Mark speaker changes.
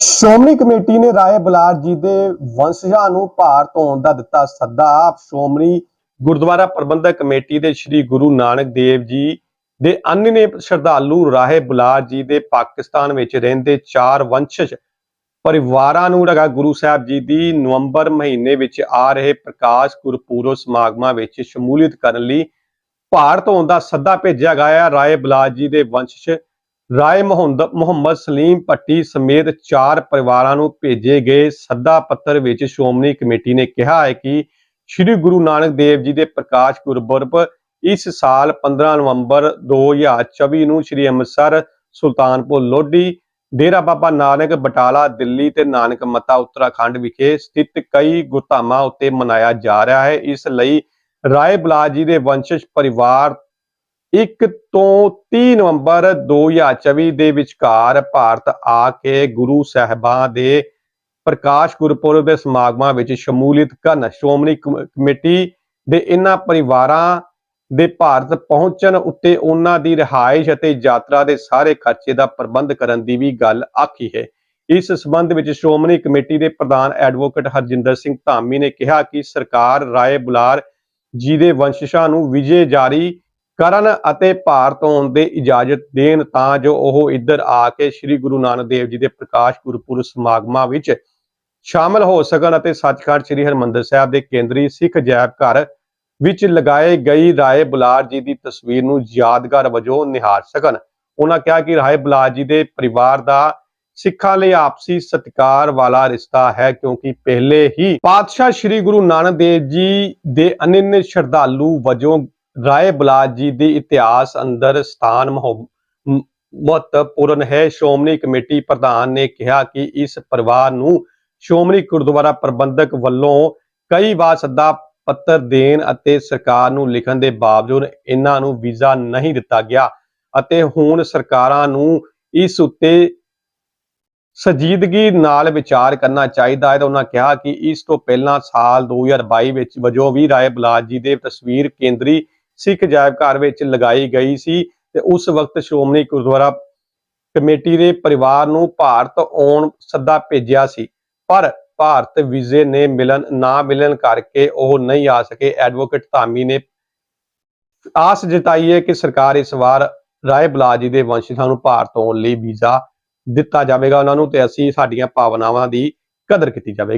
Speaker 1: Shiromani committee ਨੇ ਰਾਏ ਬਲਾਰ ਜੀ ਦੇ ਵੰਸ਼ਜਾਂ ਨੂੰ ਭਾਰਤ ਆਉਣ ਦਾ ਦਿੱਤਾ ਸੱਦਾ। ਸ਼੍ਰੋਮਣੀ ਗੁਰਦੁਆਰਾ ਪ੍ਰਬੰਧਕ ਕਮੇਟੀ ਦੇ ਸ੍ਰੀ ਗੁਰੂ ਨਾਨਕ ਦੇਵ ਜੀ ਦੇ ਅਨਿਨੇ ਸ਼ਰਧਾਲੂ ਰਾਏ ਬਲਾਰ ਜੀ ਦੇ ਪਾਕਿਸਤਾਨ ਵਿੱਚ ਰਹਿੰਦੇ ਚਾਰ ਵੰਸ਼ਜ ਪਰਿਵਾਰਾਂ ਨੂੰ ਲਗਾ ਗੁਰੂ ਸਾਹਿਬ ਜੀ ਦੀ ਨਵੰਬਰ ਮਹੀਨੇ ਵਿੱਚ ਆ ਰਹੇ ਪ੍ਰਕਾਸ਼ ਗੁਰਪੁਰਬ ਸਮਾਗਮਾਂ ਵਿੱਚ ਸ਼ਮੂਲੀਅਤ ਕਰਨ ਲਈ ਭਾਰਤ ਆਉਣ ਦਾ ਸੱਦਾ ਭੇਜਿਆ ਗਿਆ ਹੈ। ਰਾਏ ਬਲਾਰ ਜੀ ਦੇ ਵੰਸ਼ਜ ਰਾਏ ਮੁਹੰਮਦ ਮੁਹੰਮਦ ਸਲੀਮ ਪੱਟੀ ਸਮੇਤ ਚਾਰ ਪਰਿਵਾਰਾਂ ਨੂੰ ਭੇਜੇ ਗਏ ਸੱਦਾ ਪੱਤਰ ਵਿੱਚ ਸ਼੍ਰੋਮਣੀ ਕਮੇਟੀ ਨੇ ਕਿਹਾ ਹੈ ਕਿ ਸ੍ਰੀ ਗੁਰੂ ਨਾਨਕ ਦੇਵ ਜੀ ਦੇ ਪ੍ਰਕਾਸ਼ ਗੁਰਪੁਰਬ ਇਸ ਸਾਲ 15 ਨਵੰਬਰ 2024 ਨੂੰ ਸ੍ਰੀ ਅੰਮ੍ਰਿਤਸਰ, ਸੁਲਤਾਨਪੁਰ ਲੋਧੀ ਡੇਰਾ ਬਾਬਾ ਨਾਨਕ, ਬਟਾਲਾ, ਦਿੱਲੀ ਤੇ ਨਾਨਕ ਮਤਾ ਉੱਤਰਾਖੰਡ ਵਿਖੇ ਸਥਿਤ ਕਈ ਗੁਰਧਾਮਾਂ ਉੱਤੇ ਮਨਾਇਆ ਜਾ ਰਿਹਾ ਹੈ। ਇਸ ਲਈ ਰਾਏ ਬਲਾਜ ਜੀ ਦੇ ਵੰਸ਼ਜ ਪਰਿਵਾਰ 1 ਤੋਂ 30 ਨਵੰਬਰ 2024 ਦੇ ਵਿਚਕਾਰ ਭਾਰਤ ਆ ਕੇ ਗੁਰੂ ਸਾਹਿਬਾਂ ਦੇ ਪ੍ਰਕਾਸ਼ ਗੁਰਪੁਰਬ ਦੇ ਸਮਾਗਮਾਂ ਵਿੱਚ ਸ਼ਮੂਲੀਅਤ ਕਰਨ, ਸ਼੍ਰੋਮਣੀ ਕਮ- ਕਮੇਟੀ ਦੇ ਇਹਨਾਂ ਪਰਿਵਾਰਾਂ ਦੇ ਭਾਰਤ ਪਹੁੰਚਣ ਉੱਤੇ ਉਹਨਾਂ ਦੀ ਰਿਹਾਇਸ਼ ਅਤੇ ਯਾਤਰਾ ਦੇ ਸਾਰੇ ਖਰਚੇ ਦਾ ਪ੍ਰਬੰਧ ਕਰਨ ਦੀ ਵੀ ਗੱਲ ਆਖੀ ਹੈ। ਇਸ ਸਬੰਧ ਵਿੱਚ ਸ਼੍ਰੋਮਣੀ ਕਮੇਟੀ ਦੇ ਪ੍ਰਧਾਨ ਐਡਵੋਕੇਟ ਹਰਜਿੰਦਰ ਸਿੰਘ ਧਾਮੀ ਨੇ ਕਿਹਾ ਕਿ ਸਰਕਾਰ ਰਾਏ ਬੁਲਾਰ ਜੀ ਦੇ ਵੰਸ਼ਜਾਂ ਨੂੰ ਵਿਜੇ ਜਾਰੀ ਕਰਨ ਅਤੇ ਭਾਰਤ ਆਉਣ ਦੇ ਇਜਾਜ਼ਤ ਦੇਣ ਤਾਂ ਜੋ ਉਹ ਇੱਧਰ ਆ ਕੇ ਸ੍ਰੀ ਗੁਰੂ ਨਾਨਕ ਦੇਵ ਜੀ ਦੇ ਪ੍ਰਕਾਸ਼ ਗੁਰਪੁਰਬ ਸਮਾਗਮਾਂ ਵਿੱਚ ਸ਼ਾਮਲ ਹੋ ਸਕਣ ਅਤੇ ਸੱਚਖੰਡ ਸ੍ਰੀ ਹਰਿਮੰਦਰ ਸਾਹਿਬ ਦੇ ਕੇਂਦਰੀ ਸਿੱਖ ਅਜਾਇਬ ਘਰ ਵਿੱਚ ਲਗਾਏ ਗਈ ਰਾਏ ਬੁਲਾਰ ਜੀ ਦੀ ਤਸਵੀਰ ਨੂੰ ਯਾਦਗਾਰ ਵਜੋਂ ਨਿਹਾਰ ਸਕਣ। ਉਹਨਾਂ ਕਿਹਾ ਕਿ ਰਾਏ ਬੁਲਾਰ ਜੀ ਦੇ ਪਰਿਵਾਰ ਦਾ ਸਿੱਖਾਂ ਲਈ ਆਪਸੀ ਸਤਿਕਾਰ ਵਾਲਾ ਰਿਸ਼ਤਾ ਹੈ ਕਿਉਂਕਿ ਪਹਿਲੇ ਹੀ ਪਾਤਸ਼ਾਹ ਸ੍ਰੀ ਗੁਰੂ ਨਾਨਕ ਦੇਵ ਜੀ ਦੇ ਅਨੰਨ ਸ਼ਰਧਾਲੂ ਵਜੋਂ ਰਾਏ ਬਲਾਜ ਜੀ ਦੇ ਇਤਿਹਾਸ ਅੰਦਰ ਸਥਾਨ ਮਹੱਤਵਪੂਰਨ ਹੈ। ਸ਼੍ਰੋਮਣੀ ਕਮੇਟੀ ਪ੍ਰਧਾਨ ਨੇ ਕਿਹਾ ਕਿ ਇਸ ਪਰਿਵਾਰ ਨੂੰ ਸ਼੍ਰੋਮਣੀ ਗੁਰਦੁਆਰਾ ਪ੍ਰਬੰਧਕ ਵੱਲੋਂ ਕਈ ਵਾਰ ਸੱਦਾ ਪੱਤਰ ਦੇਣ ਅਤੇ ਸਰਕਾਰ ਨੂੰ ਲਿਖਣ ਦੇ ਬਾਵਜੂਦ ਇਹਨਾਂ ਨੂੰ ਵੀਜ਼ਾ ਨਹੀਂ ਦਿੱਤਾ ਗਿਆ ਅਤੇ ਹੁਣ ਸਰਕਾਰਾਂ ਨੂੰ ਇਸ ਉੱਤੇ ਸੰਜੀਦਗੀ ਨਾਲ ਵਿਚਾਰ ਕਰਨਾ ਚਾਹੀਦਾ ਹੈ ਤਾਂ ਉਹਨਾਂ ਕਿਹਾ ਕਿ ਇਸ ਤੋਂ ਪਹਿਲਾਂ ਸਾਲ 2022 ਵਿੱਚ ਵਜੋਂ ਵੀ ਰਾਏ ਬਲਾਜ ਜੀ ਦੇ ਤਸਵੀਰ ਕੇਂਦਰੀ ਸਿੱਖ ਅਜਾਇਬ ਘਰ ਵਿੱਚ ਲਗਾਈ ਗਈ ਸੀ ਤੇ ਉਸ ਵਕਤ ਸ਼੍ਰੋਮਣੀ ਗੁਰਦੁਆਰਾ ਕਮੇਟੀ ਦੇ ਪਰਿਵਾਰ ਨੂੰ ਭਾਰਤ ਆਉਣ ਸੱਦਾ ਭੇਜਿਆ ਸੀ। ਪਰ ਭਾਰਤ ਵੀਜ਼ੇ ਨੇ ਮਿਲਣ ਨਾ ਮਿਲਣ ਕਰਕੇ ਉਹ ਨਹੀਂ ਆ ਸਕੇ। ਐਡਵੋਕੇਟ ਧਾਮੀ ਨੇ ਆਸ ਜਤਾਈ ਹੈ ਕਿ ਸਰਕਾਰ ਇਸ ਵਾਰ ਰਾਏ ਬਲਾਜ ਜੀ ਦੇ ਵੰਸ਼ਜਾਂ ਨੂੰ ਭਾਰਤ ਆਉਣ ਲਈ ਵੀਜ਼ਾ ਦਿੱਤਾ ਜਾਵੇਗਾ। ਉਹਨਾਂ ਨੂੰ ਤੇ ਅਸੀਂ ਸਾਡੀਆਂ ਭਾਵਨਾਵਾਂ ਦੀ ਕਦਰ ਕੀਤੀ ਜਾਵੇਗੀ।